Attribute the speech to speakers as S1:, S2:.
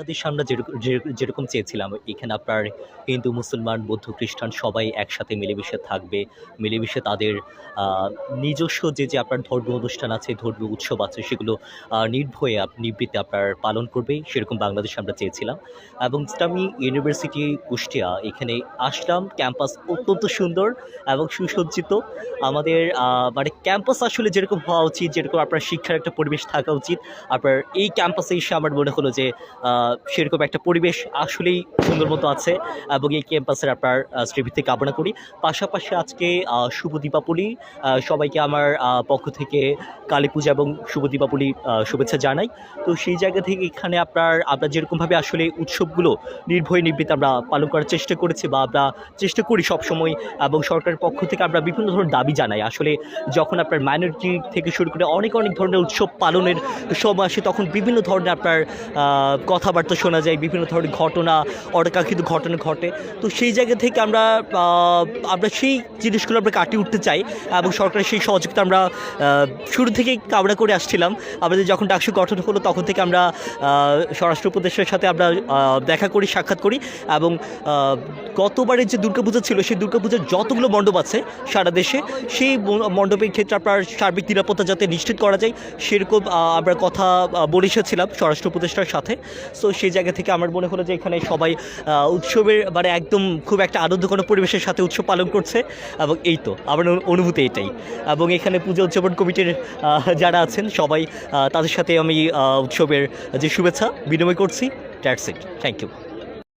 S1: বাংলাদেশ আমরা যেরকম চেয়েছিলাম, এখানে আপনার হিন্দু, মুসলমান, বৌদ্ধ, খ্রিস্টান সবাই একসাথে মিলেমিশে থাকবে, মিলেমিশে তাদের নিজস্ব যে যে আপনার ধর্মীয় অনুষ্ঠান আছে, ধর্মীয় উৎসব আছে, সেগুলো নির্ভয়ে নিবৃত্তে আপনার পালন করবে, সেরকম বাংলাদেশ আমরা চেয়েছিলাম। এবং ইসলামী ইউনিভার্সিটি কুষ্টিয়া, এখানে আসলাম, ক্যাম্পাস অত্যন্ত সুন্দর এবং সুসজ্জিত। আমাদের মানে ক্যাম্পাস আসলে যেরকম হওয়া উচিত, যেরকম আপনার শিক্ষার একটা পরিবেশ থাকা উচিত, আপনার এই ক্যাম্পাসে এসে আমার মনে হলো যে সেরকম একটা পরিবেশ আসলেই সুন্দর মতো আছে এবং এই ক্যাম্পাসের আপনার শ্রীবৃত্তি কামনা করি। পাশাপাশি আজকে শুভ দীপাবলি সবাইকে আমার পক্ষ থেকে কালী পূজা এবং শুভ দীপাবলি শুভেচ্ছা জানাই। তো সেই জায়গা থেকে এখানে আপনার আমরা যেরকমভাবে আসলে উৎসবগুলো নির্ভয় নিবৃত্তে আমরা পালন করার চেষ্টা করেছি বা আমরা চেষ্টা করি সবসময় এবং সরকারের পক্ষ থেকে আমরা বিভিন্ন ধরনের দাবি জানাই। আসলে যখন আপনার মাইনরিটি থেকে শুরু করে অনেক অনেক ধরনের উৎসব পালনের সময় আসে তখন বিভিন্ন ধরনের আপনার আহ, কথাবার্তা শোনা যায় বিভিন্ন ধরনের ঘটনা অনাকাঙ্ক্ষিত ঘটনা ঘটে। তো সেই জায়গা থেকে আমরা আমরা সেই জিনিসগুলো আমরা কাটিয়ে উঠতে চাই এবং সরকারের সেই সহযোগিতা আমরা শুরু থেকেই কামনা করে আসছিলাম। আমাদের যখন ডাকসু গঠন হলো তখন থেকে আমরা স্বরাষ্ট্র উপদেশের সাথে আমরা দেখা করি, সাক্ষাৎ করি এবং গতবারের যে দুর্গাপূজা ছিল সেই দুর্গাপূজার যতগুলো মণ্ডপ আছে সারা দেশে, সেই মণ্ডপের ক্ষেত্রে আপনার সার্বিক নিরাপত্তা যাতে নিশ্চিত করা যায়, সেরকম আমরা কথা বলে এসেছিলাম স্বরাষ্ট্র উপদেষ্টার সাথে। সো সেই জায়গা থেকে আমার মনে হলো যে এখানে সবাই উৎসবের মানে একদম খুব একটা আনন্দঘন পরিবেশের সাথে উৎসব পালন করছে এবং এই তো, আমার অনুভূতি এটাই। এবং এখানে পুজো উদযাপন কমিটির যারা আছেন সবাই তাদের সাথে আমি উৎসবের যে শুভেচ্ছা বিনিময় করছি। That's it thank you